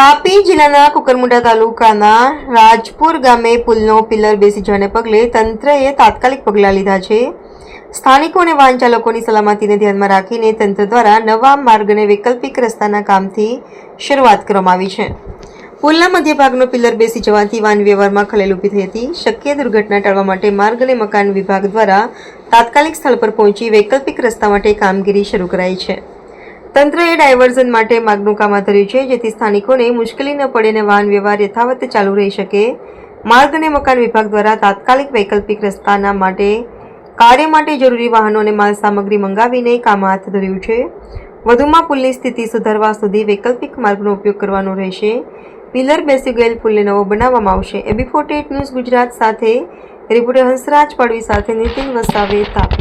તાપી જિલ્લાના કુકરમુંડા તાલુકાના રાજપુર ગામે પુલનો પિલ્લર બેસી જવાને પગલે તંત્રએ તાત્કાલિક પગલાં લીધા છે. સ્થાનિકો અને વાહન ચાલકોની સલામતીને ધ્યાનમાં રાખીને તંત્ર દ્વારા નવા માર્ગને વૈકલ્પિક રસ્તાના કામથી શરૂઆત કરવામાં આવી છે. પુલના મધ્યભાગનો પિલ્લર બેસી જવાથી વાહન વ્યવહારમાં ખલેલ ઊભી થઈ હતી. શક્ય દુર્ઘટના ટાળવા માટે માર્ગ અને મકાન વિભાગ દ્વારા તાત્કાલિક સ્થળ પર પહોંચી વૈકલ્પિક રસ્તા માટે કામગીરી શરૂ કરાઈ છે. તંત્રએ ડાયવર્ઝન માટે માર્ગનું કામ ધર્યું છે, જેથી સ્થાનિકોને મુશ્કેલી ન પડે અને વાહન વ્યવહાર યથાવત ચાલુ રહી શકે. માર્ગ અને મકાન વિભાગ દ્વારા તાત્કાલિક વૈકલ્પિક રસ્તાના માટે કાર્ય માટે જરૂરી વાહનો અને માલ સામગ્રી મંગાવીને કામ હાથ ધર્યું છે. વધુમાં પુલની સ્થિતિ સુધારવા સુધી વૈકલ્પિક માર્ગનો ઉપયોગ કરવાનો રહેશે. પિલર બેસી ગયેલ પુલને નવો બનાવવામાં આવશે. એબી ફોર્ટી ન્યૂઝ ગુજરાત સાથે. રિપોર્ટર હંસરાજ પાડવી સાથે નીતિન વસાવે તાપી.